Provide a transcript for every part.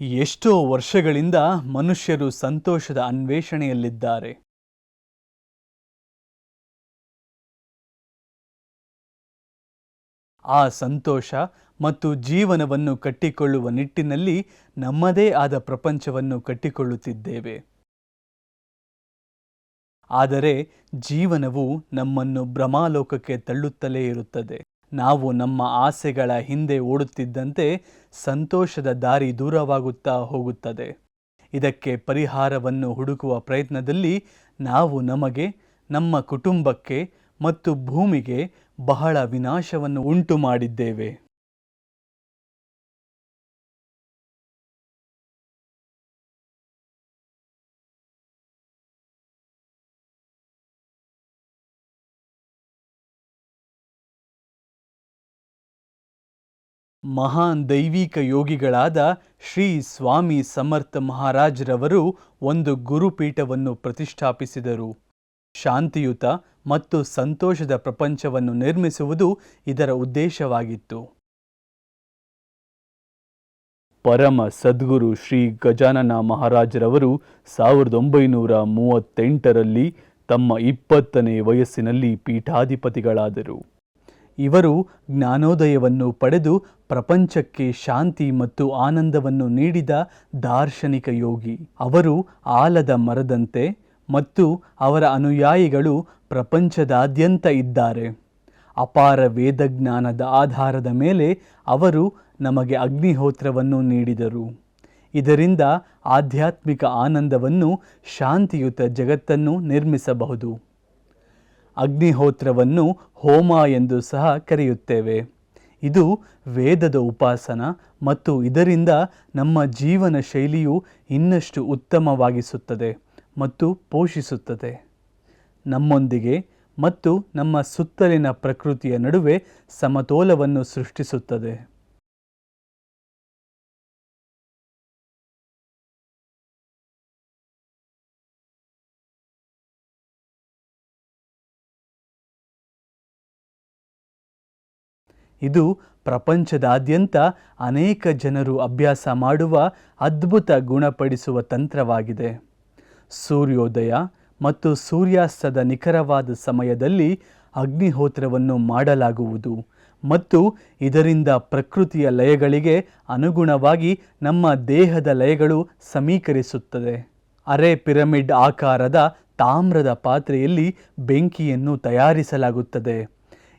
ಎಷ್ಟೋ ವರ್ಷಗಳಿಂದ ಮನುಷ್ಯರು ಸಂತೋಷದ ಅನ್ವೇಷಣೆಯಲ್ಲಿದ್ದಾರೆ. ಆ ಸಂತೋಷ ಮತ್ತು ಜೀವನವನ್ನು ಕಟ್ಟಿಕೊಳ್ಳುವ ನಿಟ್ಟಿನಲ್ಲಿ ನಮ್ಮದೇ ಆದ ಪ್ರಪಂಚವನ್ನು ಕಟ್ಟಿಕೊಳ್ಳುತ್ತಿದ್ದೇವೆ. ಆದರೆ ಜೀವನವು ನಮ್ಮನ್ನು ಭ್ರಮಾಲೋಕಕ್ಕೆ ತಳ್ಳುತ್ತಲೇ ಇರುತ್ತದೆ. ನಾವು ನಮ್ಮ ಆಸೆಗಳ ಹಿಂದೆ ಓಡುತ್ತಿದ್ದಂತೆ ಸಂತೋಷದ ದಾರಿ ದೂರವಾಗುತ್ತಾ ಹೋಗುತ್ತದೆ. ಇದಕ್ಕೆ ಪರಿಹಾರವನ್ನು ಹುಡುಕುವ ಪ್ರಯತ್ನದಲ್ಲಿ ನಾವು ನಮಗೆ, ನಮ್ಮ ಕುಟುಂಬಕ್ಕೆ ಮತ್ತು ಭೂಮಿಗೆ ಬಹಳ ವಿನಾಶವನ್ನು ಉಂಟು ಮಾಡಿದ್ದೇವೆ ಮಹಾನ್ ದೈವಿಕ ಯೋಗಿಗಳಾದ ಶ್ರೀ ಸ್ವಾಮಿ ಸಮರ್ಥ ಮಹಾರಾಜ್ರವರು ಒಂದು ಗುರುಪೀಠವನ್ನು ಪ್ರತಿಷ್ಠಾಪಿಸಿದರು. ಶಾಂತಿಯುತ ಮತ್ತು ಸಂತೋಷದ ಪ್ರಪಂಚವನ್ನು ನಿರ್ಮಿಸುವುದು ಇದರ ಉದ್ದೇಶವಾಗಿತ್ತು. ಪರಮ ಸದ್ಗುರು ಶ್ರೀ ಗಜಾನನ ಮಹಾರಾಜರವರು ಸಾವಿರದ ಒಂಬೈನೂರ ಮೂವತ್ತೆಂಟರಲ್ಲಿ ತಮ್ಮ ಇಪ್ಪತ್ತನೇ ವಯಸ್ಸಿನಲ್ಲಿ ಪೀಠಾಧಿಪತಿಗಳಾದರು. ಇವರು ಜ್ಞಾನೋದಯವನ್ನು ಪಡೆದು ಪ್ರಪಂಚಕ್ಕೆ ಶಾಂತಿ ಮತ್ತು ಆನಂದವನ್ನು ನೀಡಿದ ದಾರ್ಶನಿಕ ಯೋಗಿ. ಅವರು ಆಲದ ಮರದಂತೆ ಮತ್ತು ಅವರ ಅನುಯಾಯಿಗಳು ಪ್ರಪಂಚದಾದ್ಯಂತ ಇದ್ದಾರೆ. ಅಪಾರ ವೇದಜ್ಞಾನದ ಆಧಾರದ ಮೇಲೆ ಅವರು ನಮಗೆ ಅಗ್ನಿಹೋತ್ರವನ್ನು ನೀಡಿದರು. ಇದರಿಂದ ಆಧ್ಯಾತ್ಮಿಕ ಆನಂದವನ್ನು ಶಾಂತಿಯುತ ಜಗತ್ತನ್ನು ನಿರ್ಮಿಸಬಹುದು. ಅಗ್ನಿಹೋತ್ರವನ್ನು ಹೋಮ ಎಂದು ಸಹ ಕರೆಯುತ್ತೇವೆ. ಇದು ವೇದದ ಉಪಾಸನ ಮತ್ತು ಇದರಿಂದ ನಮ್ಮ ಜೀವನ ಶೈಲಿಯು ಇನ್ನಷ್ಟು ಉತ್ತಮವಾಗಿಸುತ್ತದೆ ಮತ್ತು ಪೋಷಿಸುತ್ತದೆ. ನಮ್ಮೊಂದಿಗೆ ಮತ್ತು ನಮ್ಮ ಸುತ್ತಲಿನ ಪ್ರಕೃತಿಯ ನಡುವೆ ಸಮತೋಲವನ್ನು ಸೃಷ್ಟಿಸುತ್ತದೆ. ಇದು ಪ್ರಪಂಚದಾದ್ಯಂತ ಅನೇಕ ಜನರು ಅಭ್ಯಾಸ ಮಾಡುವ ಅದ್ಭುತ ಗುಣಪಡಿಸುವ ತಂತ್ರವಾಗಿದೆ. ಸೂರ್ಯೋದಯ ಮತ್ತು ಸೂರ್ಯಾಸ್ತದ ನಿಖರವಾದ ಸಮಯದಲ್ಲಿ ಅಗ್ನಿಹೋತ್ರವನ್ನು ಮಾಡಲಾಗುವುದು ಮತ್ತು ಇದರಿಂದ ಪ್ರಕೃತಿಯ ಲಯಗಳಿಗೆ ಅನುಗುಣವಾಗಿ ನಮ್ಮ ದೇಹದ ಲಯಗಳು ಸಮೀಕರಿಸುತ್ತದೆ. ಅರೆ ಪಿರಮಿಡ್ ಆಕಾರದ ತಾಮ್ರದ ಪಾತ್ರೆಯಲ್ಲಿ ಬೆಂಕಿಯನ್ನು ತಯಾರಿಸಲಾಗುತ್ತದೆ.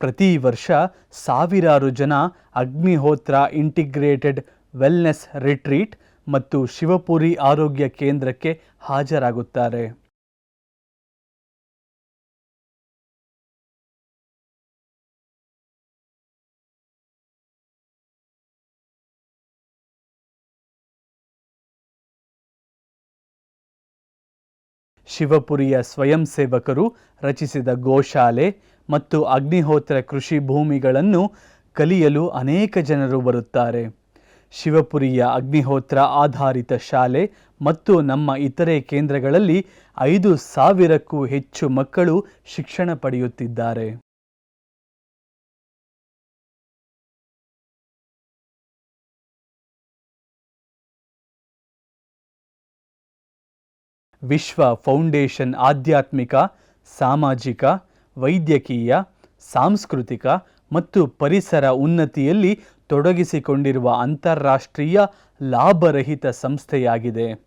ಪ್ರತಿ ವರ್ಷ ಸಾವಿರಾರು ಜನ ಅಗ್ನಿಹೋತ್ರ ಇಂಟಿಗ್ರೇಟೆಡ್ ವೆಲ್ನೆಸ್ ರಿಟ್ರೀಟ್ ಮತ್ತು ಶಿವಪುರಿ ಆರೋಗ್ಯ ಕೇಂದ್ರಕ್ಕೆ ಹಾಜರಾಗುತ್ತಾರೆ. ಶಿವಪುರಿಯ ಸ್ವಯಂ ಸೇವಕರು ರಚಿಸಿದ ಗೋಶಾಲೆ ಮತ್ತು ಅಗ್ನಿಹೋತ್ರ ಕೃಷಿ ಭೂಮಿಗಳನ್ನು ಕಲಿಯಲು ಅನೇಕ ಜನರು ಬರುತ್ತಾರೆ. ಶಿವಪುರಿಯ ಅಗ್ನಿಹೋತ್ರ ಆಧಾರಿತ ಶಾಲೆ ಮತ್ತು ನಮ್ಮ ಇತರೆ ಕೇಂದ್ರಗಳಲ್ಲಿ ಐದು ಸಾವಿರಕ್ಕೂ ಹೆಚ್ಚು ಮಕ್ಕಳು ಶಿಕ್ಷಣ ಪಡೆಯುತ್ತಿದ್ದಾರೆ. ವಿಶ್ವ ಫೌಂಡೇಶನ್ ಆಧ್ಯಾತ್ಮಿಕ, ಸಾಮಾಜಿಕ, ವೈದ್ಯಕೀಯ, ಸಾಂಸ್ಕೃತಿಕ ಮತ್ತು ಪರಿಸರ ಉನ್ನತಿಯಲ್ಲಿ ತೊಡಗಿಸಿಕೊಂಡಿರುವ ಅಂತಾರಾಷ್ಟ್ರೀಯ ಲಾಭರಹಿತ ಸಂಸ್ಥೆಯಾಗಿದೆ.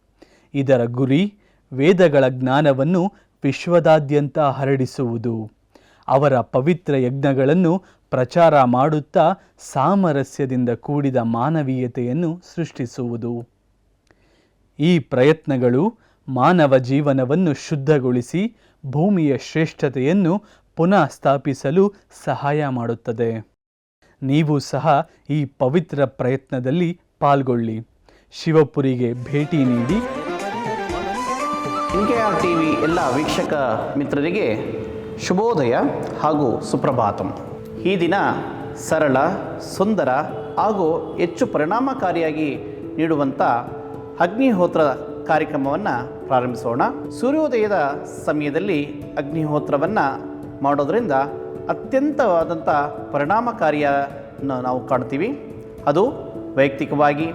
ಇದರ ಗುರಿ ವೇದಗಳ ಜ್ಞಾನವನ್ನು ವಿಶ್ವದಾದ್ಯಂತ ಹರಡಿಸುವುದು. ಅವರ ಪವಿತ್ರ ಯಜ್ಞಗಳನ್ನು ಪ್ರಚಾರ ಮಾಡುತ್ತಾ ಸಾಮರಸ್ಯದಿಂದ ಕೂಡಿದ ಮಾನವೀಯತೆಯನ್ನು ಸೃಷ್ಟಿಸುವುದು. ಈ ಪ್ರಯತ್ನಗಳು ಮಾನವ ಜೀವನವನ್ನು ಶುದ್ಧಗೊಳಿಸಿ ಭೂಮಿಯ ಶ್ರೇಷ್ಠತೆಯನ್ನು ಪುನಃ ಸ್ಥಾಪಿಸಲು ಸಹಾಯ ಮಾಡುತ್ತದೆ. ನೀವು ಸಹ ಈ ಪವಿತ್ರ ಪ್ರಯತ್ನದಲ್ಲಿ ಪಾಲ್ಗೊಳ್ಳಿ. ಶಿವಪುರಿಗೆ ಭೇಟಿ ನೀಡಿ. ಎನ್ ಆರ್ ಟಿ ವಿ ಎಲ್ಲ ವೀಕ್ಷಕ ಮಿತ್ರರಿಗೆ ಶುಭೋದಯ ಹಾಗೂ ಸುಪ್ರಭಾತಂ. ಈ ದಿನ ಸರಳ, ಸುಂದರ ಹಾಗೂ ಹೆಚ್ಚು ಪರಿಣಾಮಕಾರಿಯಾಗಿ ನೀಡುವಂಥ ಅಗ್ನಿಹೋತ್ರ ಕಾರ್ಯಕ್ರಮವನ್ನು ಪ್ರಾರಂಭಿಸೋಣ. ಸೂರ್ಯೋದಯದ ಸಮಯದಲ್ಲಿ ಅಗ್ನಿಹೋತ್ರವನ್ನು ಮಾಡೋದರಿಂದ ಅತ್ಯಂತವಾದಂಥ ಪರಿಣಾಮಕಾರಿಯನ್ನು ನಾವು ಕಾಣ್ತೀವಿ. ಅದು ವೈಯಕ್ತಿಕವಾಗಿ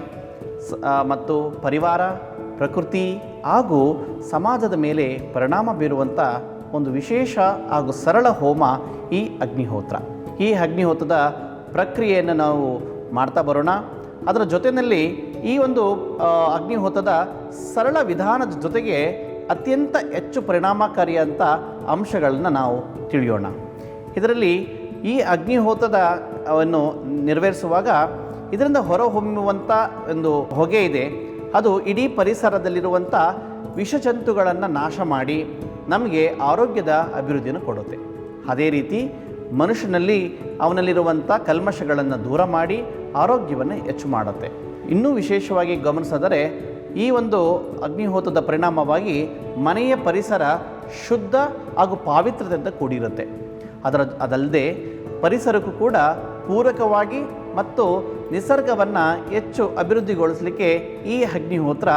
ಮತ್ತು ಪರಿವಾರ, ಪ್ರಕೃತಿ ಹಾಗೂ ಸಮಾಜದ ಮೇಲೆ ಪರಿಣಾಮ ಬೀರುವಂಥ ಒಂದು ವಿಶೇಷ ಹಾಗೂ ಸರಳ ಹೋಮ ಈ ಅಗ್ನಿಹೋತ್ರ. ಈ ಅಗ್ನಿಹೋತ್ರದ ಪ್ರಕ್ರಿಯೆಯನ್ನು ನಾವು ಮಾಡ್ತಾ ಬರೋಣ. ಅದರ ಜೊತೆಯಲ್ಲಿ ಈ ಒಂದು ಅಗ್ನಿಹೋತದ ಸರಳ ವಿಧಾನದ ಜೊತೆಗೆ ಅತ್ಯಂತ ಹೆಚ್ಚು ಪರಿಣಾಮಕಾರಿಯಂಥ ಅಂಶಗಳನ್ನು ನಾವು ತಿಳಿಯೋಣ. ಇದರಲ್ಲಿ ಈ ಅಗ್ನಿಹೋತದ ಅನ್ನು ನೆರವೇರಿಸುವಾಗ ಇದರಿಂದ ಹೊರಹೊಮ್ಮುವಂಥ ಒಂದು ಹೊಗೆ ಇದೆ. ಅದು ಇಡೀ ಪರಿಸರದಲ್ಲಿರುವಂಥ ವಿಷಜಂತುಗಳನ್ನು ನಾಶ ಮಾಡಿ ನಮಗೆ ಆರೋಗ್ಯದ ಅಭಿವೃದ್ಧಿಯನ್ನು ಕೊಡುತ್ತೆ. ಅದೇ ರೀತಿ ಮನುಷ್ಯನಲ್ಲಿ ಅವನಲ್ಲಿರುವಂಥ ಕಲ್ಮಶಗಳನ್ನು ದೂರ ಮಾಡಿ ಆರೋಗ್ಯವನ್ನು ಹೆಚ್ಚು ಮಾಡುತ್ತೆ. ಇನ್ನೂ ವಿಶೇಷವಾಗಿ ಗಮನಿಸಿದರೆ ಈ ಒಂದು ಅಗ್ನಿಹೋತದ ಪರಿಣಾಮವಾಗಿ ಮನೆಯ ಪರಿಸರ ಶುದ್ಧ ಹಾಗೂ ಪಾವಿತ್ರ್ಯದಿಂದ ಕೂಡಿರುತ್ತೆ. ಅದರ ಅದಲ್ಲದೆ ಪರಿಸರಕ್ಕೂ ಕೂಡ ಪೂರಕವಾಗಿ ಮತ್ತು ನಿಸರ್ಗವನ್ನು ಹೆಚ್ಚು ಅಭಿವೃದ್ಧಿಗೊಳಿಸಲಿಕ್ಕೆ ಈ ಅಗ್ನಿಹೋತ್ರ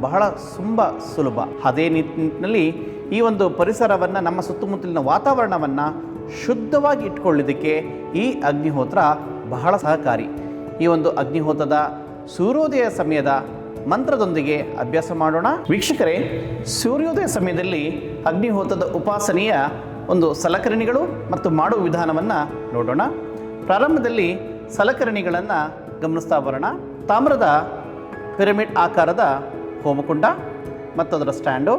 ಬಹಳ ತುಂಬ ಸುಲಭ. ಅದೇ ನಿಟ್ಟಿನಲ್ಲಿ ಈ ಒಂದು ಪರಿಸರವನ್ನು, ನಮ್ಮ ಸುತ್ತಮುತ್ತಲಿನ ವಾತಾವರಣವನ್ನು ಶುದ್ಧವಾಗಿ ಇಟ್ಕೊಳ್ಳೋದಕ್ಕೆ ಈ ಅಗ್ನಿಹೋತ್ರ ಬಹಳ ಸಹಕಾರಿ. ಈ ಒಂದು ಅಗ್ನಿಹೋತ್ರದ ಸೂರ್ಯೋದಯ ಸಮಯದ ಮಂತ್ರದೊಂದಿಗೆ ಅಭ್ಯಾಸ ಮಾಡೋಣ. ವೀಕ್ಷಕರೇ, ಸೂರ್ಯೋದಯ ಸಮಯದಲ್ಲಿ ಅಗ್ನಿಹೋತದ ಉಪಾಸನೆಯ ಒಂದು ಸಲಕರಣೆಗಳು ಮತ್ತು ಮಾಡುವ ವಿಧಾನವನ್ನು ನೋಡೋಣ. ಪ್ರಾರಂಭದಲ್ಲಿ ಸಲಕರಣೆಗಳನ್ನು ಗಮನಿಸ್ತಾ ಬರೋಣ. ತಾಮ್ರದ ಪಿರಮಿಡ್ ಆಕಾರದ ಹೋಮಕುಂಡ ಮತ್ತು ಅದರ ಸ್ಟ್ಯಾಂಡು.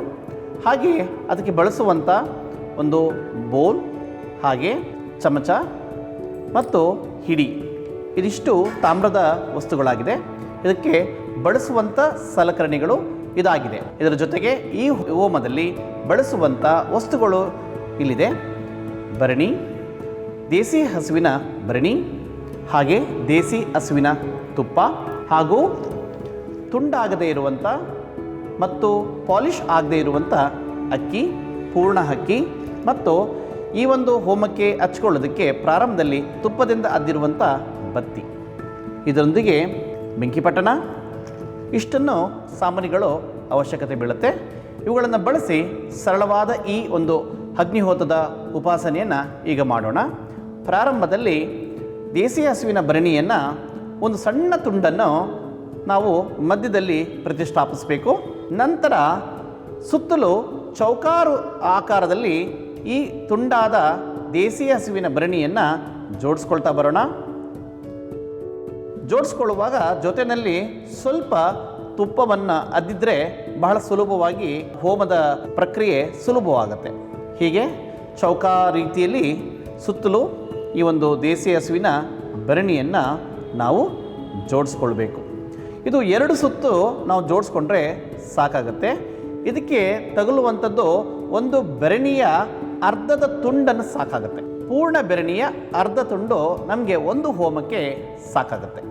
ಹಾಗೆ ಅದಕ್ಕೆ ಬಳಸುವಂಥ ಒಂದು ಬೋಲ್, ಹಾಗೆ ಚಮಚ ಮತ್ತು ಹಿಡಿ. ಇದಿಷ್ಟು ತಾಮ್ರದ ವಸ್ತುಗಳಾಗಿದೆ. ಇದಕ್ಕೆ ಬಳಸುವಂಥ ಸಲಕರಣೆಗಳು ಇದಾಗಿದೆ. ಇದರ ಜೊತೆಗೆ ಈ ಹೋಮದಲ್ಲಿ ಬಳಸುವಂಥ ವಸ್ತುಗಳು ಇಲ್ಲಿದೆ. ಭರಣಿ, ದೇಸಿ ಹಸುವಿನ ಭರಣಿ, ಹಾಗೆ ದೇಸಿ ಹಸುವಿನ ತುಪ್ಪ ಹಾಗೂ ತುಂಡಾಗದೇ ಇರುವಂಥ ಮತ್ತು ಪಾಲಿಷ್ ಆಗದೇ ಇರುವಂಥ ಅಕ್ಕಿ, ಪೂರ್ಣ ಅಕ್ಕಿ ಮತ್ತು ಈ ಒಂದು ಹೋಮಕ್ಕೆ ಹಚ್ಕೊಳ್ಳೋದಕ್ಕೆ ಪ್ರಾರಂಭದಲ್ಲಿ ತುಪ್ಪದಿಂದ ಅದ್ದಿರುವಂಥ ಬತ್ತಿ ಇದರೊಂದಿಗೆ ಬೆಂಕಿಪಟ್ಟಣ ಇಷ್ಟನ್ನು ಸಾಮಾನುಗಳು ಅವಶ್ಯಕತೆ ಬೀಳುತ್ತೆ. ಇವುಗಳನ್ನು ಬಳಸಿ ಸರಳವಾದ ಈ ಒಂದು ಅಗ್ನಿಹೋತದ ಉಪಾಸನೆಯನ್ನು ಈಗ ಮಾಡೋಣ. ಪ್ರಾರಂಭದಲ್ಲಿ ದೇಸಿ ಹಸುವಿನ ಭರಣಿಯನ್ನು ಒಂದು ಸಣ್ಣ ತುಂಡನ್ನು ನಾವು ಮಧ್ಯದಲ್ಲಿ ಪ್ರತಿಷ್ಠಾಪಿಸಬೇಕು. ನಂತರ ಸುತ್ತಲೂ ಚೌಕಾರು ಆಕಾರದಲ್ಲಿ ಈ ತುಂಡಾದ ದೇಸಿ ಹಸುವಿನ ಭರಣಿಯನ್ನು ಜೋಡಿಸ್ಕೊಳ್ತಾ ಬರೋಣ. ಜೋಡಿಸ್ಕೊಳ್ಳುವಾಗ ಜೊತೆಯಲ್ಲಿ ಸ್ವಲ್ಪ ತುಪ್ಪವನ್ನು ಅದ್ದಿದ್ರೆ ಬಹಳ ಸುಲಭವಾಗಿ ಹೋಮದ ಪ್ರಕ್ರಿಯೆ ಸುಲಭವಾಗುತ್ತೆ. ಹೀಗೆ ಚೌಕಾ ರೀತಿಯಲ್ಲಿ ಸುತ್ತಲೂ ಈ ಒಂದು ದೇಸಿ ಹಸುವಿನ ಭರಣಿಯನ್ನು ನಾವು ಜೋಡಿಸ್ಕೊಳ್ಬೇಕು. ಇದು ಎರಡು ಸುತ್ತು ನಾವು ಜೋಡಿಸ್ಕೊಂಡ್ರೆ ಸಾಕಾಗುತ್ತೆ. ಇದಕ್ಕೆ ತಗುಲುವಂಥದ್ದು ಒಂದು ಬೆರಣಿಯ ಅರ್ಧದ ತುಂಡನ್ನು ಸಾಕಾಗುತ್ತೆ. ಪೂರ್ಣ ಬೆರಣಿಯ ಅರ್ಧ ತುಂಡು ನಮಗೆ ಒಂದು ಹೋಮಕ್ಕೆ ಸಾಕಾಗುತ್ತೆ.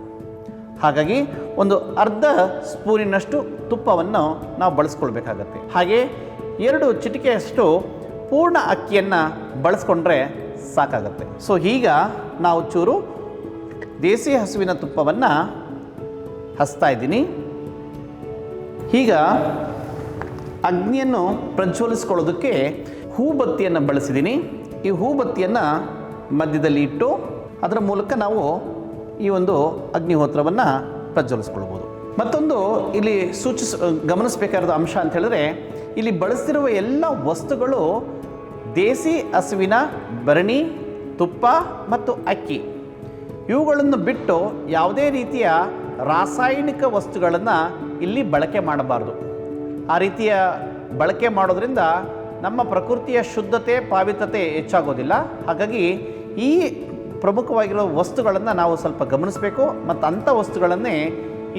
ಹಾಗಾಗಿ ಒಂದು ಅರ್ಧ ಸ್ಪೂನಿನಷ್ಟು ತುಪ್ಪವನ್ನು ನಾವು ಬಳಸ್ಕೊಳ್ಬೇಕಾಗತ್ತೆ. ಹಾಗೆ ಎರಡು ಚಿಟಿಕೆಯಷ್ಟು ಪೂರ್ಣ ಅಕ್ಕಿಯನ್ನು ಬಳಸ್ಕೊಂಡ್ರೆ ಸಾಕಾಗತ್ತೆ. ಸೊ ಈಗ ನಾವು ಚೂರು ದೇಸಿ ಹಸುವಿನ ತುಪ್ಪವನ್ನು ಹಚ್ತಾ ಇದ್ದೀನಿ. ಈಗ ಅಗ್ನಿಯನ್ನು ಪ್ರಜ್ವಲಿಸ್ಕೊಳ್ಳೋದಕ್ಕೆ ಹೂಬತ್ತಿಯನ್ನು ಬಳಸಿದ್ದೀನಿ. ಈ ಹೂಬತ್ತಿಯನ್ನು ಮಧ್ಯದಲ್ಲಿ ಇಟ್ಟು ಅದರ ಮೂಲಕ ನಾವು ಈ ಒಂದು ಅಗ್ನಿಹೋತ್ರವನ್ನು ಪ್ರಜ್ವಲಿಸ್ಕೊಳ್ಬೋದು. ಮತ್ತೊಂದು ಇಲ್ಲಿ ಸೂಚಿಸ ಗಮನಿಸಬೇಕಾದ ಅಂಶ ಅಂತ ಹೇಳಿದ್ರೆ, ಇಲ್ಲಿ ಬಳಸ್ತಿರುವ ಎಲ್ಲ ವಸ್ತುಗಳು ದೇಸಿ ಹಸುವಿನ ಭರಣಿ, ತುಪ್ಪ ಮತ್ತು ಅಕ್ಕಿ. ಇವುಗಳನ್ನು ಬಿಟ್ಟು ಯಾವುದೇ ರೀತಿಯ ರಾಸಾಯನಿಕ ವಸ್ತುಗಳನ್ನು ಇಲ್ಲಿ ಬಳಕೆ ಮಾಡಬಾರ್ದು. ಆ ರೀತಿಯ ಬಳಕೆ ಮಾಡೋದ್ರಿಂದ ನಮ್ಮ ಪ್ರಕೃತಿಯ ಶುದ್ಧತೆ ಪಾವಿತ್ರತೆ ಹೆಚ್ಚಾಗೋದಿಲ್ಲ. ಹಾಗಾಗಿ ಈ ಪ್ರಮುಖವಾಗಿರೋ ವಸ್ತುಗಳನ್ನು ನಾವು ಸ್ವಲ್ಪ ಗಮನಿಸಬೇಕು ಮತ್ತು ಅಂಥ ವಸ್ತುಗಳನ್ನೇ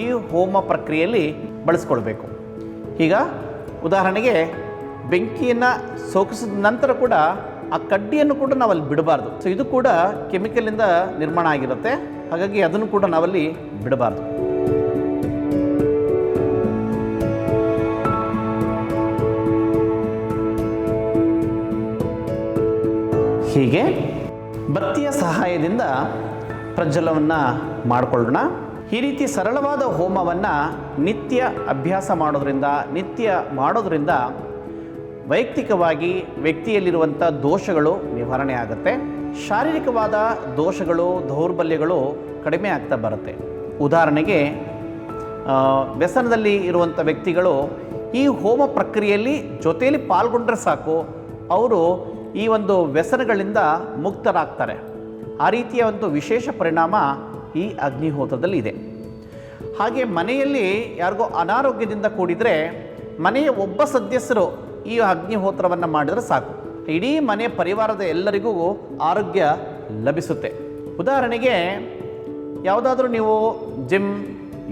ಈ ಹೋಮ ಪ್ರಕ್ರಿಯೆಯಲ್ಲಿ ಬಳಸ್ಕೊಳ್ಬೇಕು. ಈಗ ಉದಾಹರಣೆಗೆ ಬೆಂಕಿಯನ್ನು ಸೋಕಿಸಿದ ನಂತರ ಕೂಡ ಆ ಕಡ್ಡಿಯನ್ನು ಕೂಡ ನಾವಲ್ಲಿ ಬಿಡಬಾರ್ದು. ಸೊ ಇದು ಕೂಡ ಕೆಮಿಕಲಿಂದ ನಿರ್ಮಾಣ ಆಗಿರುತ್ತೆ. ಹಾಗಾಗಿ ಅದನ್ನು ಕೂಡ ನಾವಲ್ಲಿ ಬಿಡಬಾರ್ದು. ಹೀಗೆ ಬತ್ತಿಯ ಸಹಾಯದಿಂದ ಪ್ರಜ್ವಲವನ್ನು ಮಾಡಿಕೊಳ್ಳೋಣ. ಈ ರೀತಿ ಸರಳವಾದ ಹೋಮವನ್ನು ನಿತ್ಯ ಅಭ್ಯಾಸ ಮಾಡೋದ್ರಿಂದ, ನಿತ್ಯ ಮಾಡೋದ್ರಿಂದ ವೈಯಕ್ತಿಕವಾಗಿ ವ್ಯಕ್ತಿಯಲ್ಲಿರುವಂಥ ದೋಷಗಳು ನಿವಾರಣೆ ಆಗುತ್ತೆ. ಶಾರೀರಿಕವಾದ ದೋಷಗಳು, ದೌರ್ಬಲ್ಯಗಳು ಕಡಿಮೆ ಆಗ್ತಾ ಬರುತ್ತೆ. ಉದಾಹರಣೆಗೆ ವ್ಯಸನದಲ್ಲಿ ಇರುವಂಥ ವ್ಯಕ್ತಿಗಳು ಈ ಹೋಮ ಪ್ರಕ್ರಿಯೆಯಲ್ಲಿ ಜೊತೆಯಲ್ಲಿ ಪಾಲ್ಗೊಂಡ್ರೆ ಸಾಕು. ಅವರು ಈ ಒಂದು ವ್ಯಸನಗಳಿಂದ ಮುಕ್ತರಾಗ್ತಾರೆ. ಆ ರೀತಿಯ ಒಂದು ವಿಶೇಷ ಪರಿಣಾಮ ಈ ಅಗ್ನಿಹೋತ್ರದಲ್ಲಿ ಇದೆ. ಹಾಗೆ ಮನೆಯಲ್ಲಿ ಯಾರಿಗೋ ಅನಾರೋಗ್ಯದಿಂದ ಕೂಡಿದರೆ ಮನೆಯ ಒಬ್ಬ ಸದಸ್ಯರು ಈ ಅಗ್ನಿಹೋತ್ರವನ್ನು ಮಾಡಿದರೆ ಸಾಕು. ಇಡೀ ಮನೆ ಪರಿವಾರದ ಎಲ್ಲರಿಗೂ ಆರೋಗ್ಯ ಲಭಿಸುತ್ತೆ. ಉದಾಹರಣೆಗೆ ಯಾವುದಾದ್ರೂ ನೀವು ಜಿಮ್,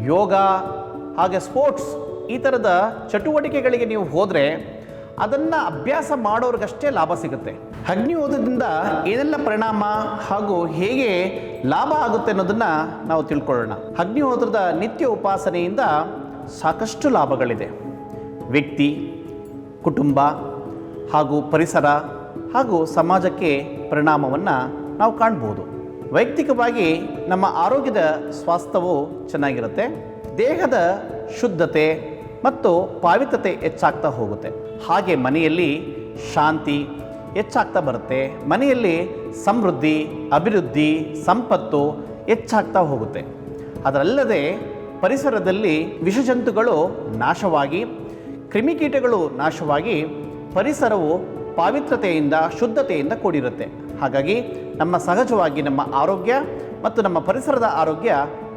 ಯೋಗ, ಹಾಗೆ ಸ್ಪೋರ್ಟ್ಸ್ ಈ ಥರದ ಚಟುವಟಿಕೆಗಳಿಗೆ ನೀವು ಹೋದರೆ ಅದನ್ನು ಅಭ್ಯಾಸ ಮಾಡೋರಿಗಷ್ಟೇ ಲಾಭ ಸಿಗುತ್ತೆ. ಅಗ್ನಿಹೋತ್ರದಿಂದ ಏನೆಲ್ಲ ಪರಿಣಾಮ ಹಾಗೂ ಹೇಗೆ ಲಾಭ ಆಗುತ್ತೆ ಅನ್ನೋದನ್ನು ನಾವು ತಿಳ್ಕೊಳ್ಳೋಣ. ಅಗ್ನಿಹೋತ್ರದ ನಿತ್ಯ ಉಪಾಸನೆಯಿಂದ ಸಾಕಷ್ಟು ಲಾಭಗಳಿದೆ. ವ್ಯಕ್ತಿ, ಕುಟುಂಬ ಹಾಗೂ ಪರಿಸರ ಹಾಗೂ ಸಮಾಜಕ್ಕೆ ಪರಿಣಾಮವನ್ನು ನಾವು ಕಾಣ್ಬೋದು. ವೈಯಕ್ತಿಕವಾಗಿ ನಮ್ಮ ಆರೋಗ್ಯದ ಸ್ವಾಸ್ಥ್ಯವು ಚೆನ್ನಾಗಿರುತ್ತೆ. ದೇಹದ ಶುದ್ಧತೆ ಮತ್ತು ಪಾವಿತ್ರತೆ ಹೆಚ್ಚಾಗ್ತಾ ಹೋಗುತ್ತೆ. ಹಾಗೆ ಮನೆಯಲ್ಲಿ ಶಾಂತಿ ಹೆಚ್ಚಾಗ್ತಾ ಬರುತ್ತೆ. ಮನೆಯಲ್ಲಿ ಸಮೃದ್ಧಿ, ಅಭಿವೃದ್ಧಿ, ಸಂಪತ್ತು ಹೆಚ್ಚಾಗ್ತಾ ಹೋಗುತ್ತೆ. ಅದರಲ್ಲದೆ ಪರಿಸರದಲ್ಲಿ ವಿಷಜಂತುಗಳು ನಾಶವಾಗಿ, ಕ್ರಿಮಿಕೀಟಗಳು ನಾಶವಾಗಿ, ಪರಿಸರವು ಪಾವಿತ್ರತೆಯಿಂದ ಶುದ್ಧತೆಯಿಂದ ಕೂಡಿರುತ್ತೆ. ಹಾಗಾಗಿ ನಮ್ಮ ಸಹಜವಾಗಿ ನಮ್ಮ ಆರೋಗ್ಯ ಮತ್ತು ನಮ್ಮ ಪರಿಸರದ ಆರೋಗ್ಯ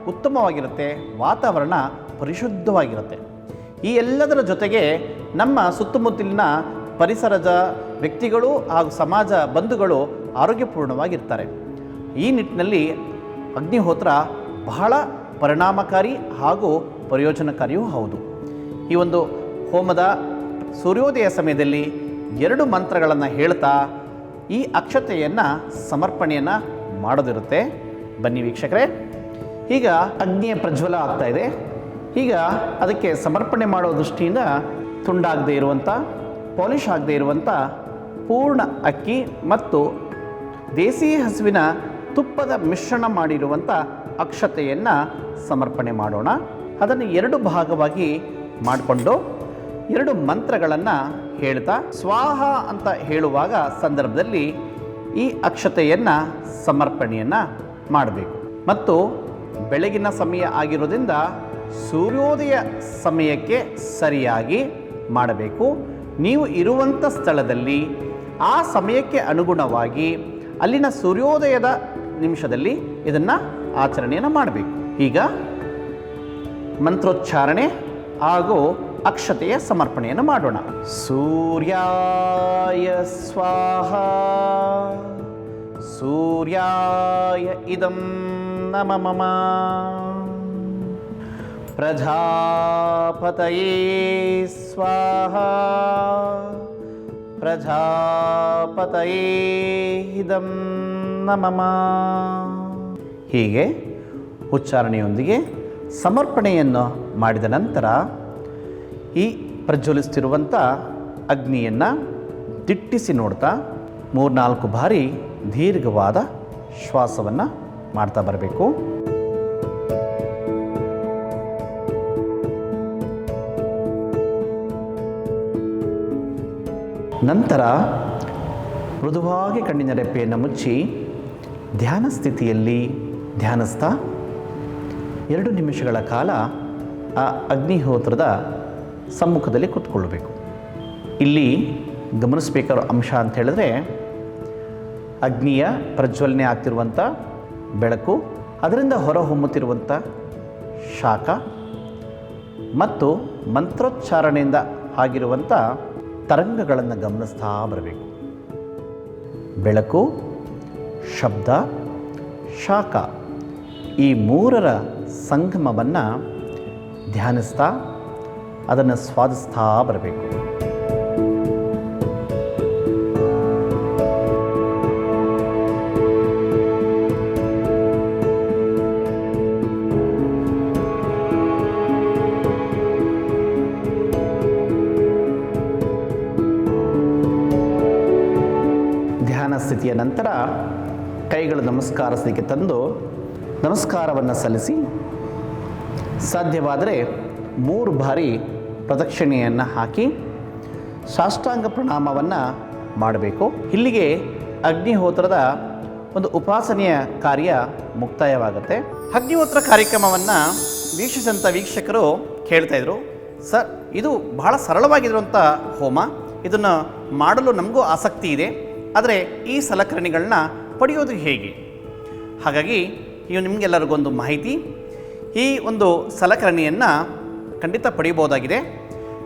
ಉತ್ತಮವಾಗಿರುತ್ತೆ, ವಾತಾವರಣ ಪರಿಶುದ್ಧವಾಗಿರುತ್ತೆ. ಈ ಎಲ್ಲದರ ಜೊತೆಗೆ ನಮ್ಮ ಸುತ್ತಮುತ್ತಲಿನ ಪರಿಸರದ ವ್ಯಕ್ತಿಗಳು ಹಾಗೂ ಸಮಾಜ ಬಂಧುಗಳು ಆರೋಗ್ಯಪೂರ್ಣವಾಗಿರ್ತಾರೆ. ಈ ನಿಟ್ಟಿನಲ್ಲಿ ಅಗ್ನಿಹೋತ್ರ ಬಹಳ ಪರಿಣಾಮಕಾರಿ ಹಾಗೂ ಪ್ರಯೋಜನಕಾರಿಯೂ ಹೌದು. ಈ ಒಂದು ಹೋಮದ ಸೂರ್ಯೋದಯ ಸಮಯದಲ್ಲಿ ಎರಡು ಮಂತ್ರಗಳನ್ನು ಹೇಳ್ತಾ ಈ ಅಕ್ಷತೆಯನ್ನು ಸಮರ್ಪಣೆಯನ್ನು ಮಾಡೋದಿರುತ್ತೆ. ಬನ್ನಿ ವೀಕ್ಷಕರೇ. ಈಗ ಅಗ್ನಿಯ ಪ್ರಜ್ವಲ ಆಗ್ತಾ ಇದೆ. ಈಗ ಅದಕ್ಕೆ ಸಮರ್ಪಣೆ ಮಾಡೋ ದೃಷ್ಟಿಯಿಂದ ತುಂಡಾಗದೇ ಇರುವಂಥ ಪಾಲಿಷ್ ಆಗದೇ ಇರುವಂಥ ಪೂರ್ಣ ಅಕ್ಕಿ ಮತ್ತು ದೇಸಿ ಹಸುವಿನ ತುಪ್ಪದ ಮಿಶ್ರಣ ಮಾಡಿರುವಂಥ ಅಕ್ಷತೆಯನ್ನು ಸಮರ್ಪಣೆ ಮಾಡೋಣ. ಅದನ್ನು ಎರಡು ಭಾಗವಾಗಿ ಮಾಡಿಕೊಂಡು ಎರಡು ಮಂತ್ರಗಳನ್ನು ಹೇಳ್ತಾ, ಸ್ವಾಹ ಅಂತ ಹೇಳುವಾಗ ಸಂದರ್ಭದಲ್ಲಿ ಈ ಅಕ್ಷತೆಯನ್ನು ಸಮರ್ಪಣೆಯನ್ನು ಮಾಡಬೇಕು. ಮತ್ತು ಬೆಳಗಿನ ಸಮಯ ಆಗಿರೋದ್ರಿಂದ ಸೂರ್ಯೋದಯ ಸಮಯಕ್ಕೆ ಸರಿಯಾಗಿ ಮಾಡಬೇಕು. ನೀವು ಇರುವಂಥ ಸ್ಥಳದಲ್ಲಿ ಆ ಸಮಯಕ್ಕೆ ಅನುಗುಣವಾಗಿ ಅಲ್ಲಿನ ಸೂರ್ಯೋದಯದ ನಿಮಿಷದಲ್ಲಿ ಇದನ್ನು ಆಚರಣೆಯನ್ನು ಮಾಡಬೇಕು. ಈಗ ಮಂತ್ರೋಚ್ಚಾರಣೆ ಹಾಗೂ ಅಕ್ಷತೆಯ ಸಮರ್ಪಣೆಯನ್ನು ಮಾಡೋಣ. ಸೂರ್ಯಾಯ ಸ್ವಾಹ, ಸೂರ್ಯಾಯ ಇದಂ ನಮ ಮಮ ಪ್ರಜಾಪತಯೇ ಸ್ವಾಹ. ಪ್ರಜಾಪತಯೇ ಇದಂ ನಮಮ ಹೀಗೆ ಉಚ್ಚಾರಣೆಯೊಂದಿಗೆ ಸಮರ್ಪಣೆಯನ್ನು ಮಾಡಿದ ನಂತರ ಈ ಪ್ರಜ್ವಲಿಸ್ತಿರುವಂಥ ಅಗ್ನಿಯನ್ನು ದಿಟ್ಟಿಸಿ ನೋಡ್ತಾ ಮೂರ್ನಾಲ್ಕು ಬಾರಿ ದೀರ್ಘವಾದ ಶ್ವಾಸವನ್ನು ಮಾಡ್ತಾ ಬರಬೇಕು. ನಂತರ ಮೃದುವಾಗಿ ಕಣ್ಣಿನ ರೆಪ್ಪೆಯನ್ನು ಮುಚ್ಚಿ ಧ್ಯಾನ ಸ್ಥಿತಿಯಲ್ಲಿ ಧ್ಯಾನಿಸ್ತಾ ಎರಡು ನಿಮಿಷಗಳ ಕಾಲ ಆ ಅಗ್ನಿಹೋತ್ರದ ಸಮ್ಮುಖದಲ್ಲಿ ಕೂತ್ಕೊಳ್ಳಬೇಕು. ಇಲ್ಲಿ ಗಮನಿಸಬೇಕಾದ ಅಂಶ ಅಂತ ಹೇಳಿದ್ರೆ ಅಗ್ನಿಯ ಪ್ರಜ್ವಲನೆ ಆಗ್ತಿರುವಂಥ ಬೆಳಕು, ಅದರಿಂದ ಹೊರಹೊಮ್ಮುತ್ತಿರುವಂಥ ಶಾಖ ಮತ್ತು ಮಂತ್ರೋಚ್ಚಾರಣೆಯಿಂದ ಆಗಿರುವಂಥ ತರಂಗಗಳನ್ನು ಗಮನಿಸ್ತಾ ಬರಬೇಕು. ಬೆಳಕು ಶಬ್ದ ಶಾಖ ಈ ಮೂರರ ಸಂಗಮವನ್ನು ಧ್ಯಾನಿಸ್ತಾ ಅದನ್ನು ಸ್ವಾದಿಸ್ತಾ ಬರಬೇಕು. ಸ್ಥಿತಿಯ ನಂತರ ಕೈಗಳು ನಮಸ್ಕಾರ ತಂದು ನಮಸ್ಕಾರವನ್ನು ಸಲ್ಲಿಸಿ ಸಾಧ್ಯವಾದರೆ ಮೂರು ಬಾರಿ ಪ್ರದಕ್ಷಿಣೆಯನ್ನು ಹಾಕಿ ಸಾಷ್ಟಾಂಗ ಪ್ರಣಾಮವನ್ನು ಮಾಡಬೇಕು. ಇಲ್ಲಿಗೆ ಅಗ್ನಿಹೋತ್ರದ ಒಂದು ಉಪಾಸನೆಯ ಕಾರ್ಯ ಮುಕ್ತಾಯವಾಗುತ್ತೆ. ಅಗ್ನಿಹೋತ್ರ ಕಾರ್ಯಕ್ರಮವನ್ನು ವೀಕ್ಷಿಸಿದಂಥ ವೀಕ್ಷಕರು ಕೇಳ್ತಾ ಇದ್ರು, ಸರ್, ಇದು ಬಹಳ ಸರಳವಾಗಿರುವಂಥ ಹೋಮ, ಇದನ್ನು ಮಾಡಲು ನಮಗೂ ಆಸಕ್ತಿ ಇದೆ. ಆದರೆ ಈ ಸಲಕರಣೆಗಳನ್ನ ಪಡೆಯೋದು ಹೇಗೆ? ಹಾಗಾಗಿ ಇವು ನಿಮಗೆಲ್ಲರಿಗೊಂದು ಮಾಹಿತಿ. ಈ ಒಂದು ಸಲಕರಣೆಯನ್ನು ಖಂಡಿತ ಪಡೆಯಬಹುದಾಗಿದೆ.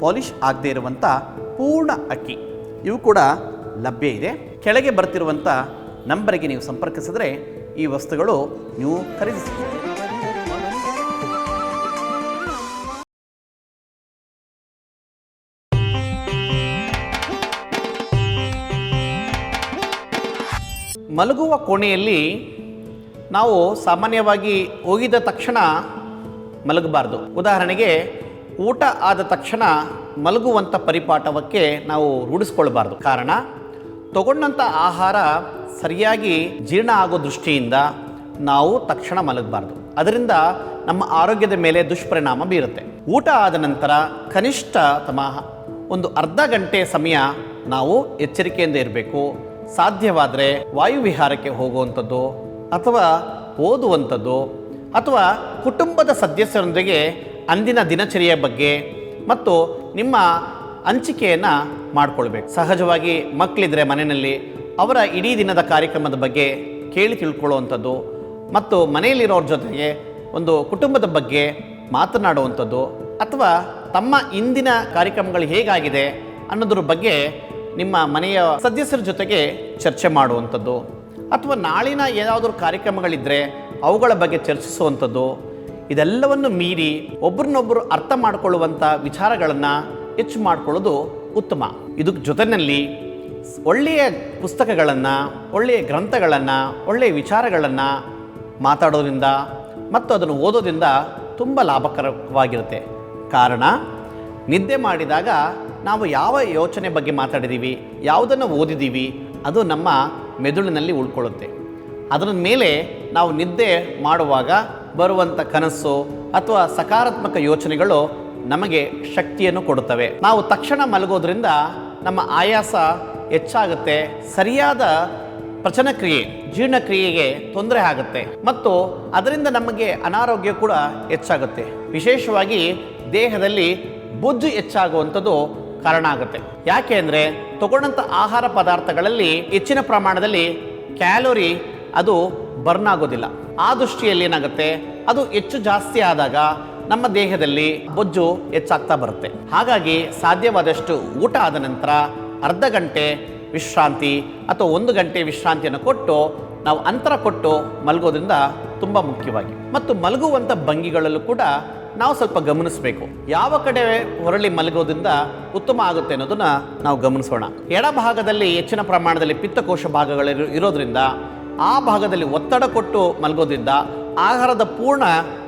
ಪಾಲಿಷ್ ಆಗದೇ ಇರುವಂಥ ಪೂರ್ಣ ಅಕ್ಕಿ. ಇವು ಕೂಡ ಲಭ್ಯ ಇದೆ. ಕೆಳಗೆ ಬರ್ತಿರುವಂಥ ನಂಬರಿಗೆ ನೀವು ಸಂಪರ್ಕಿಸಿದ್ರೆ ಈ ವಸ್ತುಗಳು ನೀವು ಖರೀದಿಸಬಹುದು ಮಲಗುವ ಕೋಣೆಯಲ್ಲಿ ನಾವು ಸಾಮಾನ್ಯವಾಗಿ ಹೋಗಿದ ತಕ್ಷಣ ಮಲಗಬಾರ್ದು. ಉದಾಹರಣೆಗೆ ಊಟ ಆದ ತಕ್ಷಣ ಮಲಗುವಂಥ ಪರಿಪಾಠವಕ್ಕೆ ನಾವು ರೂಢಿಸ್ಕೊಳ್ಬಾರ್ದು. ಕಾರಣ ತಗೊಂಡಂಥ ಆಹಾರ ಸರಿಯಾಗಿ ಜೀರ್ಣ ಆಗೋ ದೃಷ್ಟಿಯಿಂದ ನಾವು ತಕ್ಷಣ ಮಲಗಬಾರ್ದು. ಅದರಿಂದ ನಮ್ಮ ಆರೋಗ್ಯದ ಮೇಲೆ ದುಷ್ಪರಿಣಾಮ ಬೀರುತ್ತೆ. ಊಟ ಆದ ನಂತರ ಕನಿಷ್ಠ ತಮ್ಮ ಒಂದು ಅರ್ಧ ಗಂಟೆ ಸಮಯ ನಾವು ಎಚ್ಚರಿಕೆಯಿಂದ ಇರಬೇಕು. ಸಾಧ್ಯವಾದರೆ ವಾಯುವಿಹಾರಕ್ಕೆ ಹೋಗುವಂಥದ್ದು ಅಥವಾ ಓದುವಂಥದ್ದು ಅಥವಾ ಕುಟುಂಬದ ಸದಸ್ಯರೊಂದಿಗೆ ಅಂದಿನ ದಿನಚರಿಯ ಬಗ್ಗೆ ಮತ್ತು ನಿಮ್ಮ ಹಂಚಿಕೆಯನ್ನು ಮಾಡಿಕೊಳ್ಬೇಕು. ಸಹಜವಾಗಿ ಮಕ್ಕಳಿದ್ರೆ ಮನೆಯಲ್ಲಿ ಅವರ ಇಡೀ ದಿನದ ಕಾರ್ಯಕ್ರಮದ ಬಗ್ಗೆ ಕೇಳಿ ತಿಳ್ಕೊಳ್ಳುವಂಥದ್ದು ಮತ್ತು ಮನೆಯಲ್ಲಿರೋರ ಜೊತೆಗೆ ಒಂದು ಕುಟುಂಬದ ಬಗ್ಗೆ ಮಾತನಾಡುವಂಥದ್ದು ಅಥವಾ ತಮ್ಮ ಇಂದಿನ ಕಾರ್ಯಕ್ರಮಗಳು ಹೇಗಾಗಿದೆ ಅನ್ನೋದ್ರ ಬಗ್ಗೆ ನಿಮ್ಮ ಮನೆಯ ಸದಸ್ಯರ ಜೊತೆಗೆ ಚರ್ಚೆ ಮಾಡುವಂಥದ್ದು ಅಥವಾ ನಾಳಿನ ಏನಾದರೂ ಕಾರ್ಯಕ್ರಮಗಳಿದ್ದರೆ ಅವುಗಳ ಬಗ್ಗೆ ಚರ್ಚಿಸುವಂಥದ್ದು ಇದೆಲ್ಲವನ್ನು ಮೀರಿ ಒಬ್ರನ್ನೊಬ್ಬರು ಅರ್ಥ ಮಾಡಿಕೊಳ್ಳುವಂಥ ವಿಚಾರಗಳನ್ನು ಹೆಚ್ಚು ಮಾಡಿಕೊಳ್ಳೋದು ಉತ್ತಮ. ಇದಕ್ಕೆ ಜೊತೆಯಲ್ಲಿ ಒಳ್ಳೆಯ ಪುಸ್ತಕಗಳನ್ನು, ಒಳ್ಳೆಯ ಗ್ರಂಥಗಳನ್ನು, ಒಳ್ಳೆಯ ವಿಚಾರಗಳನ್ನು ಮಾತಾಡೋದ್ರಿಂದ ಮತ್ತು ಅದನ್ನು ಓದೋದ್ರಿಂದ ತುಂಬ ಲಾಭಕರವಾಗಿರುತ್ತೆ. ಕಾರಣ, ನಿದ್ದೆ ಮಾಡಿದಾಗ ನಾವು ಯಾವ ಯೋಚನೆ ಬಗ್ಗೆ ಮಾತಾಡಿದ್ದೀವಿ ಯಾವುದನ್ನು ಓದಿದ್ದೀವಿ ಅದು ನಮ್ಮ ಮೆದುಳಿನಲ್ಲಿ ಉಳ್ಕೊಳ್ಳುತ್ತೆ. ಅದರ ಮೇಲೆ ನಾವು ನಿದ್ದೆ ಮಾಡುವಾಗ ಬರುವಂಥ ಕನಸು ಅಥವಾ ಸಕಾರಾತ್ಮಕ ಯೋಚನೆಗಳು ನಮಗೆ ಶಕ್ತಿಯನ್ನು ಕೊಡುತ್ತವೆ. ನಾವು ತಕ್ಷಣ ಮಲಗೋದ್ರಿಂದ ನಮ್ಮ ಆಯಾಸ ಹೆಚ್ಚಾಗುತ್ತೆ. ಸರಿಯಾದ ಪಚನಕ್ರಿಯೆ ಜೀರ್ಣಕ್ರಿಯೆಗೆ ತೊಂದರೆ ಆಗುತ್ತೆ. ಮತ್ತು ಅದರಿಂದ ನಮಗೆ ಅನಾರೋಗ್ಯ ಕೂಡ ಹೆಚ್ಚಾಗುತ್ತೆ. ವಿಶೇಷವಾಗಿ ದೇಹದಲ್ಲಿ ಬೊಜ್ಜು ಹೆಚ್ಚಾಗುವಂಥದ್ದು ಕಾರಣ ಆಗುತ್ತೆ. ಯಾಕೆ ಅಂದರೆ ತಗೊಂಡಂಥ ಆಹಾರ ಪದಾರ್ಥಗಳಲ್ಲಿ ಹೆಚ್ಚಿನ ಪ್ರಮಾಣದಲ್ಲಿ ಕ್ಯಾಲೋರಿ ಅದು ಬರ್ನ್ ಆಗೋದಿಲ್ಲ. ಆ ದೃಷ್ಟಿಯಲ್ಲಿ ಏನಾಗುತ್ತೆ? ಅದು ಹೆಚ್ಚು ಜಾಸ್ತಿ ಆದಾಗ ನಮ್ಮ ದೇಹದಲ್ಲಿ ಬೊಜ್ಜು ಹೆಚ್ಚಾಗ್ತಾ ಬರುತ್ತೆ. ಹಾಗಾಗಿ ಸಾಧ್ಯವಾದಷ್ಟು ಊಟ ಆದ ನಂತರ ಅರ್ಧ ಗಂಟೆ ವಿಶ್ರಾಂತಿ ಅಥವಾ ಒಂದು ಗಂಟೆ ವಿಶ್ರಾಂತಿಯನ್ನು ಕೊಟ್ಟು ನಾವು ಅಂತರ ಕೊಟ್ಟು ಮಲಗೋದ್ರಿಂದ ತುಂಬ ಮುಖ್ಯವಾಗಿ. ಮತ್ತು ಮಲಗುವಂಥ ಭಂಗಿಗಳಲ್ಲೂ ಕೂಡ ನಾವು ಸ್ವಲ್ಪ ಗಮನಿಸಬೇಕು. ಯಾವ ಕಡೆ ಹೊರಳಿ ಮಲಗೋದ್ರಿಂದ ಉತ್ತಮ ಆಗುತ್ತೆ ಅನ್ನೋದನ್ನ ನಾವು ಗಮನಿಸೋಣ. ಎಡಭಾಗದಲ್ಲಿ ಹೆಚ್ಚಿನ ಪ್ರಮಾಣದಲ್ಲಿ ಪಿತ್ತಕೋಶ ಭಾಗಗಳು ಇರೋದ್ರಿಂದ ಆ ಭಾಗದಲ್ಲಿ ಒತ್ತಡ ಕೊಟ್ಟು ಮಲಗೋದ್ರಿಂದ ಆಹಾರದ ಪೂರ್ಣ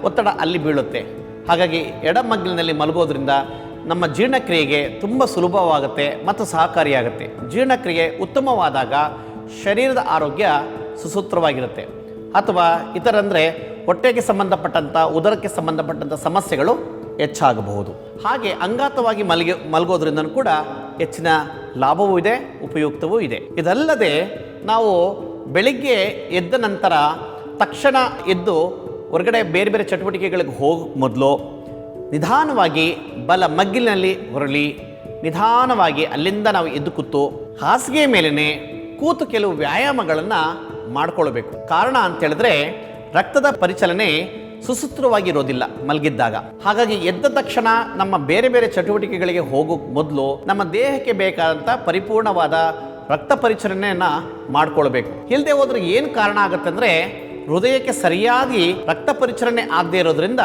ಒತ್ತಡ ಅಲ್ಲಿ ಬೀಳುತ್ತೆ. ಹಾಗಾಗಿ ಎಡಮಗ್ಲಿನಲ್ಲಿ ಮಲಗೋದ್ರಿಂದ ನಮ್ಮ ಜೀರ್ಣಕ್ರಿಯೆಗೆ ತುಂಬ ಸುಲಭವಾಗುತ್ತೆ ಮತ್ತು ಸಹಕಾರಿಯಾಗುತ್ತೆ. ಜೀರ್ಣಕ್ರಿಯೆ ಉತ್ತಮವಾದಾಗ ಶರೀರದ ಆರೋಗ್ಯ ಸುಸೂತ್ರವಾಗಿರುತ್ತೆ. ಅಥವಾ ಇತರಂದರೆ ಹೊಟ್ಟೆಗೆ ಸಂಬಂಧಪಟ್ಟಂಥ, ಉದರಕ್ಕೆ ಸಂಬಂಧಪಟ್ಟಂಥ ಸಮಸ್ಯೆಗಳು ಹೆಚ್ಚಾಗಬಹುದು. ಹಾಗೆ ಅಂಗಾತವಾಗಿ ಮಲಗಿ ಮಲಗೋದ್ರಿಂದ ಕೂಡ ಹೆಚ್ಚಿನ ಲಾಭವೂ ಇದೆ, ಉಪಯುಕ್ತವೂ ಇದೆ. ಇದಲ್ಲದೆ ನಾವು ಬೆಳಿಗ್ಗೆ ಎದ್ದ ನಂತರ ತಕ್ಷಣ ಎದ್ದು ಹೊರಗಡೆ ಬೇರೆ ಬೇರೆ ಚಟುವಟಿಕೆಗಳಿಗೆ ಹೋಗ ಮೊದಲು ನಿಧಾನವಾಗಿ ಬಲ ಮಗ್ಗಿಲಿನಲ್ಲಿ ಹೊರಳಿ, ನಿಧಾನವಾಗಿ ಅಲ್ಲಿಂದ ನಾವು ಎದ್ದು ಕೂತು ಹಾಸಿಗೆ ಮೇಲೇ ಕೂತು ಕೆಲವು ವ್ಯಾಯಾಮಗಳನ್ನು ಮಾಡಿಕೊಳ್ಬೇಕು. ಕಾರಣ ಅಂತೇಳಿದ್ರೆ ರಕ್ತದ ಪರಿಚಲನೆ ಸುಸೂತ್ರವಾಗಿರೋದಿಲ್ಲ ಮಲಗಿದ್ದಾಗ. ಹಾಗಾಗಿ ಎದ್ದ ತಕ್ಷಣ ನಮ್ಮ ಬೇರೆ ಬೇರೆ ಚಟುವಟಿಕೆಗಳಿಗೆ ಹೋಗೋ ಮೊದಲು ನಮ್ಮ ದೇಹಕ್ಕೆ ಬೇಕಾದಂಥ ಪರಿಪೂರ್ಣವಾದ ರಕ್ತ ಪರಿಚಲನೆಯನ್ನು ಮಾಡ್ಕೊಳ್ಬೇಕು. ಇಲ್ಲದೆ ಹೋದ್ರೆ ಏನು ಕಾರಣ ಆಗುತ್ತೆ ಅಂದರೆ ಹೃದಯಕ್ಕೆ ಸರಿಯಾಗಿ ರಕ್ತ ಪರಿಚಲನೆ ಆಗದೇ ಇರೋದ್ರಿಂದ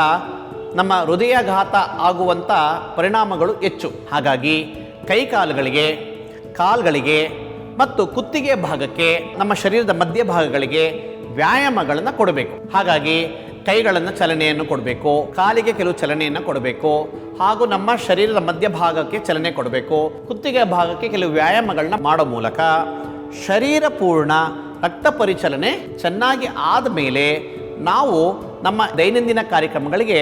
ನಮ್ಮ ಹೃದಯಾಘಾತ ಆಗುವಂಥ ಪರಿಣಾಮಗಳು ಹೆಚ್ಚು. ಹಾಗಾಗಿ ಕೈಕಾಲುಗಳಿಗೆ ಕಾಲುಗಳಿಗೆ ಮತ್ತು ಕುತ್ತಿಗೆ ಭಾಗಕ್ಕೆ, ನಮ್ಮ ಶರೀರದ ಮಧ್ಯಭಾಗಗಳಿಗೆ ವ್ಯಾಯಾಮಗಳನ್ನು ಕೊಡಬೇಕು. ಹಾಗಾಗಿ ಕೈಗಳನ್ನು ಚಲನೆಯನ್ನು ಕೊಡಬೇಕು, ಕಾಲಿಗೆ ಕೆಲವು ಚಲನೆಯನ್ನು ಕೊಡಬೇಕು, ಹಾಗೂ ನಮ್ಮ ಶರೀರದ ಮಧ್ಯಭಾಗಕ್ಕೆ ಚಲನೆ ಕೊಡಬೇಕು, ಕುತ್ತಿಗೆ ಭಾಗಕ್ಕೆ ಕೆಲವು ವ್ಯಾಯಾಮಗಳನ್ನ ಮಾಡೋ ಮೂಲಕ ಶರೀರ ಪೂರ್ಣ ರಕ್ತ ಪರಿಚಲನೆ ಚೆನ್ನಾಗಿ ಆದ ಮೇಲೆ ನಾವು ನಮ್ಮ ದೈನಂದಿನ ಕಾರ್ಯಕ್ರಮಗಳಿಗೆ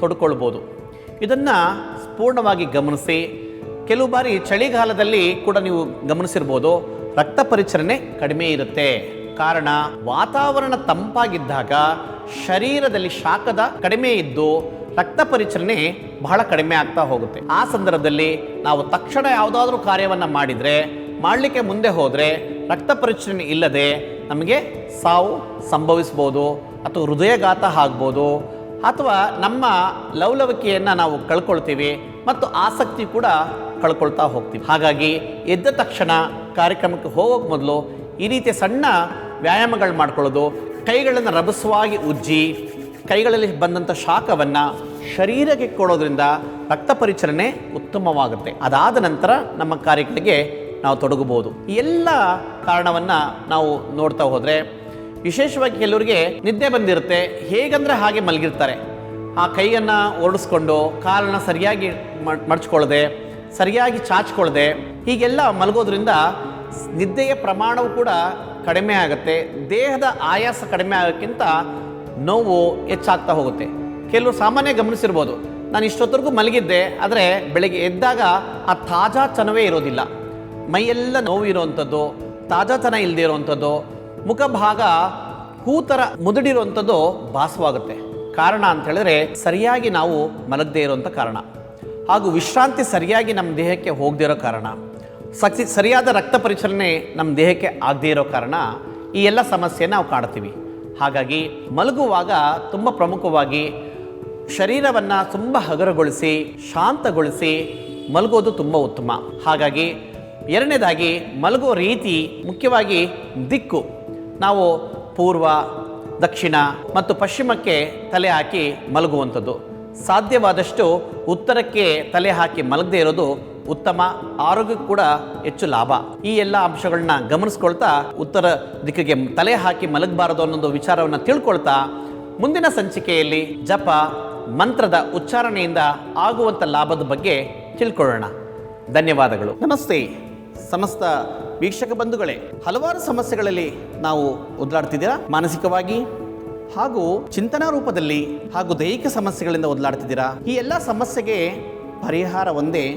ತೊಡ್ಕೊಳ್ಬೋದು. ಇದನ್ನು ಪೂರ್ಣವಾಗಿ ಗಮನಿಸಿ, ಕೆಲವು ಬಾರಿ ಚಳಿಗಾಲದಲ್ಲಿ ಕೂಡ ನೀವು ಗಮನಿಸಿರ್ಬೋದು, ರಕ್ತ ಪರಿಚಲನೆ ಕಡಿಮೆ ಇರುತ್ತೆ. ಕಾರಣ ವಾತಾವರಣ ತಂಪಾಗಿದ್ದಾಗ ಶರೀರದಲ್ಲಿ ಶಾಖದ ಕಡಿಮೆ ಇದ್ದು ರಕ್ತ ಪರಿಚಲನೆ ಬಹಳ ಕಡಿಮೆ ಆಗ್ತಾ ಹೋಗುತ್ತೆ. ಆ ಸಂದರ್ಭದಲ್ಲಿ ನಾವು ತಕ್ಷಣ ಯಾವುದಾದ್ರೂ ಕಾರ್ಯವನ್ನು ಮಾಡಿದರೆ, ಮಾಡಲಿಕ್ಕೆ ಮುಂದೆ ಹೋದರೆ ರಕ್ತ ಪರಿಚಲನೆ ಇಲ್ಲದೆ ನಮಗೆ ಸಾವು ಸಂಭವಿಸ್ಬೋದು, ಅಥವಾ ಹೃದಯಘಾತ ಆಗ್ಬೋದು, ಅಥವಾ ನಮ್ಮ ಲವಲವಿಕೆಯನ್ನು ನಾವು ಕಳ್ಕೊಳ್ತೀವಿ ಮತ್ತು ಆಸಕ್ತಿ ಕೂಡ ಕಳ್ಕೊಳ್ತಾ ಹೋಗ್ತೀವಿ. ಹಾಗಾಗಿ ಎದ್ದ ತಕ್ಷಣ ಕಾರ್ಯಕ್ರಮಕ್ಕೆ ಹೋಗೋಕ್ಕೆ ಮೊದಲು ಈ ರೀತಿಯ ಸಣ್ಣ ವ್ಯಾಯಾಮಗಳು ಮಾಡ್ಕೊಳ್ಳೋದು, ಕೈಗಳನ್ನು ರಭಸವಾಗಿ ಉಜ್ಜಿ, ಕೈಗಳಲ್ಲಿ ಬಂದಂಥ ಶಾಖವನ್ನು ಶರೀರಕ್ಕೆ ಕೊಡೋದ್ರಿಂದ ರಕ್ತ ಪರಿಚಲನೆ ಉತ್ತಮವಾಗುತ್ತೆ. ಅದಾದ ನಂತರ ನಮ್ಮ ಕಾರ್ಯಗಳಿಗೆ ನಾವು ತೊಡಗಬಹುದು. ಎಲ್ಲ ಕಾರಣವನ್ನು ನಾವು ನೋಡ್ತಾ ಹೋದರೆ, ವಿಶೇಷವಾಗಿ ಕೆಲವರಿಗೆ ನಿದ್ದೆ ಬಂದಿರುತ್ತೆ, ಹೇಗಂದ್ರೆ ಹಾಗೆ ಮಲಗಿರ್ತಾರೆ. ಆ ಕೈಯನ್ನು ಓಡಿಸ್ಕೊಂಡು ಕಾಲನ್ನು ಸರಿಯಾಗಿ ಮಡ್- ಮಡ್ಚ್ಕೊಳ್ಳದೆ, ಸರಿಯಾಗಿ ಚಾಚ್ಕೊಳ್ಳದೆ, ಹೀಗೆಲ್ಲ ಮಲಗೋದ್ರಿಂದ ನಿದ್ದೆಯ ಪ್ರಮಾಣವು ಕೂಡ ಕಡಿಮೆ ಆಗುತ್ತೆ, ದೇಹದ ಆಯಾಸ ಕಡಿಮೆ ಆಗೋಕ್ಕಿಂತ ನೋವು ಹೆಚ್ಚಾಗ್ತಾ ಹೋಗುತ್ತೆ. ಕೆಲವು ಸಾಮಾನ್ಯ ಗಮನಿಸಿರ್ಬೋದು, ನಾನು ಇಷ್ಟೊತ್ತರೆಗೂ ಮಲಗಿದ್ದೆ, ಆದರೆ ಬೆಳಗ್ಗೆ ಎದ್ದಾಗ ಆ ತಾಜಾತನವೇ ಇರೋದಿಲ್ಲ. ಮೈಯೆಲ್ಲ ನೋವು ಇರುವಂಥದ್ದು ತಾಜಾತನ ಇಲ್ಲದೆ ಇರುವಂಥದ್ದು ಮುಖಭಾಗ ಹೂ ಥರ ಮುದುಡಿರುವಂಥದ್ದು ಭಾಸವಾಗುತ್ತೆ. ಕಾರಣ ಅಂತ ಹೇಳಿದ್ರೆ ಸರಿಯಾಗಿ ನಾವು ಮಲಗದೇ ಇರುವಂಥ ಕಾರಣ. ಹಾಗೂ ವಿಶ್ರಾಂತಿ ಸರಿಯಾಗಿ ನಮ್ಮ ದೇಹಕ್ಕೆ ಹೋಗದಿರೋ ಕಾರಣ. ಸಕ್ಸಿ ಸರಿಯಾದ ರಕ್ತ ಪರಿಚಲನೆ ನಮ್ಮ ದೇಹಕ್ಕೆ ಆಗದೇ ಇರೋ ಕಾರಣ ಈ ಎಲ್ಲ ಸಮಸ್ಯೆ ನಾವು ಕಾಣ್ತೀವಿ ಹಾಗಾಗಿ ಮಲಗುವಾಗ ತುಂಬ ಪ್ರಮುಖವಾಗಿ ಶರೀರವನ್ನು ತುಂಬ ಹಗರಗೊಳಿಸಿ, ಶಾಂತಗೊಳಿಸಿ ಮಲಗೋದು ತುಂಬ ಉತ್ತಮ. ಹಾಗಾಗಿ ಎರಡನೇದಾಗಿ ಮಲಗೋ ರೀತಿ ಮುಖ್ಯವಾಗಿ ದಿಕ್ಕು. ನಾವು ಪೂರ್ವ, ದಕ್ಷಿಣ ಮತ್ತು ಪಶ್ಚಿಮಕ್ಕೆ ತಲೆ ಹಾಕಿ ಮಲಗುವಂಥದ್ದು. ಸಾಧ್ಯವಾದಷ್ಟು ಉತ್ತರಕ್ಕೆ ತಲೆ ಹಾಕಿ ಮಲಗದೇ ಇರೋದು ಉತ್ತಮ ಆರೋಗ್ಯಕ್ಕೆ ಕೂಡ ಹೆಚ್ಚು ಲಾಭ. ಈ ಎಲ್ಲ ಅಂಶಗಳನ್ನ ಗಮನಿಸ್ಕೊಳ್ತಾ ಉತ್ತರ ದಿಕ್ಕಿಗೆ ತಲೆ ಹಾಕಿ ಮಲಗಬಾರದು ಅನ್ನೋದು ವಿಚಾರವನ್ನು ತಿಳ್ಕೊಳ್ತಾ ಮುಂದಿನ ಸಂಚಿಕೆಯಲ್ಲಿ ಜಪ, ಮಂತ್ರದ ಉಚ್ಚಾರಣೆಯಿಂದ ಆಗುವಂಥ ಲಾಭದ ಬಗ್ಗೆ ತಿಳ್ಕೊಳ್ಳೋಣ. ಧನ್ಯವಾದಗಳು. ನಮಸ್ತೆ. ಸಮಸ್ತ ವೀಕ್ಷಕ ಬಂಧುಗಳೇ, ಹಲವಾರು ಸಮಸ್ಯೆಗಳಲ್ಲಿ ನಾವು ಒದ್ದಾಡ್ತಿದ್ದೀರಾ ಮಾನಸಿಕವಾಗಿ ಹಾಗೂ ಚಿಂತನಾ ರೂಪದಲ್ಲಿ ಹಾಗೂ ದೈಹಿಕ ಸಮಸ್ಯೆಗಳಿಂದ ಒದ್ದಾಡ್ತಿದ್ದೀರಾ ಈ ಎಲ್ಲ ಸಮಸ್ಯೆಗೆ ಪರಿಹಾರ ಒಂದೇ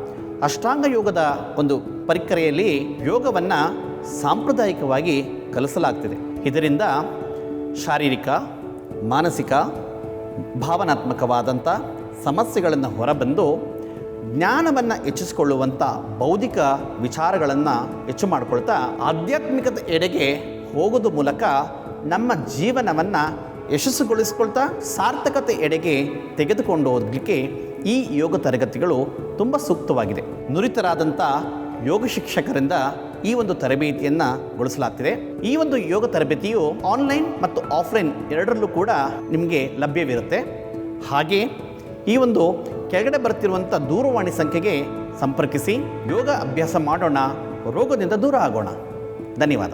ಅಷ್ಟಾಂಗ ಯೋಗದ ಒಂದು ಪರಿಕರೆಯಲ್ಲಿ ಯೋಗವನ್ನು ಸಾಂಪ್ರದಾಯಿಕವಾಗಿ ಕಲಿಸಲಾಗ್ತಿದೆ. ಇದರಿಂದ ಶಾರೀರಿಕ, ಮಾನಸಿಕ ಭಾವನಾತ್ಮಕವಾದಂಥ ಸಮಸ್ಯೆಗಳನ್ನು ಹೊರಬಂದು ಜ್ಞಾನವನ್ನು ಹೆಚ್ಚಿಸಿಕೊಳ್ಳುವಂಥ ಬೌದ್ಧಿಕ ವಿಚಾರಗಳನ್ನು ಹೆಚ್ಚು ಮಾಡಿಕೊಳ್ತಾ ಆಧ್ಯಾತ್ಮಿಕತೆ ಎಡೆಗೆ ಹೋಗೋದು ಮೂಲಕ ನಮ್ಮ ಜೀವನವನ್ನು ಯಶಸ್ಸುಗೊಳಿಸ್ಕೊಳ್ತಾ ಸಾರ್ಥಕತೆ ಎಡೆಗೆ ತೆಗೆದುಕೊಂಡು ಹೋಗಲಿಕ್ಕೆ ಈ ಯೋಗ ತರಗತಿಗಳು ತುಂಬ ಸೂಕ್ತವಾಗಿದೆ. ನುರಿತರಾದಂಥ ಯೋಗ ಶಿಕ್ಷಕರಿಂದ ಈ ಒಂದು ತರಬೇತಿಯನ್ನು ಗೊಳಿಸಲಾಗ್ತಿದೆ. ಈ ಒಂದು ಯೋಗ ತರಬೇತಿಯು ಆನ್ಲೈನ್ ಮತ್ತು ಆಫ್ಲೈನ್ ಎರಡರಲ್ಲೂ ಕೂಡ ನಿಮಗೆ ಲಭ್ಯವಿರುತ್ತೆ. ಹಾಗೆ ಈ ಒಂದು ಕೆಳಗಡೆ ಬರ್ತಿರುವಂಥ ದೂರವಾಣಿ ಸಂಖ್ಯೆಗೆ ಸಂಪರ್ಕಿಸಿ ಯೋಗ ಅಭ್ಯಾಸ ಮಾಡೋಣ, ರೋಗದಿಂದ ದೂರ ಆಗೋಣ. ಧನ್ಯವಾದ.